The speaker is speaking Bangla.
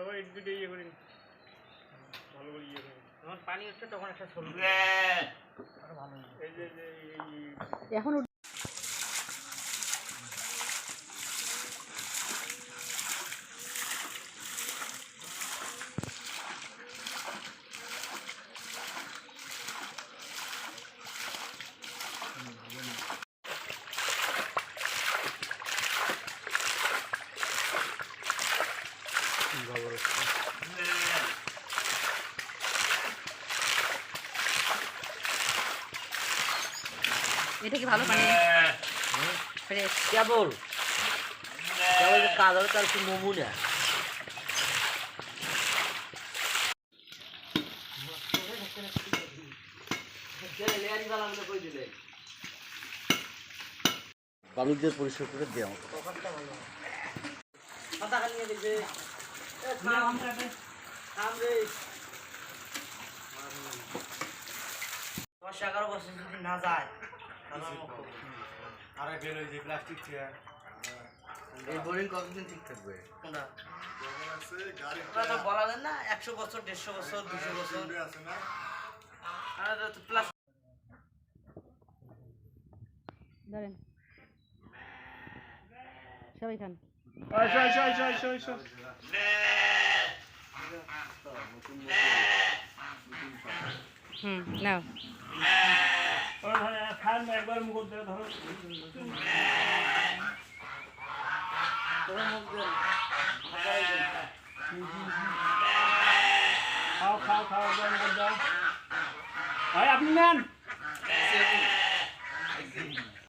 এবার এই দুটো ইয়ে করিন ভালো করে ইয়ে করিন যখন পানি উঠছে তখন একটা সরু এই যে যে এই এখন এটা কি ভালো পানি? ফ্রেশ কেবল কেবল হবে তার একটু নমুনা? বালু দিয়ে পরিষ্কার করে দেওয়া দশ এগারো বছর না যায়। আরে বের ওই যে প্লাস্টিক চেয়ার এই বোরিং কতদিন ঠিক থাকবে? বলা যায় না একশো বছর দেড়শো বছর দুশো বছর। আর এটা ধরেন সবাই খান। হুম নাও। খান একবার মুখ ধরে ধরো। খাও খাও খাও একবার মুখ দাও। ভাই আপনি নেন।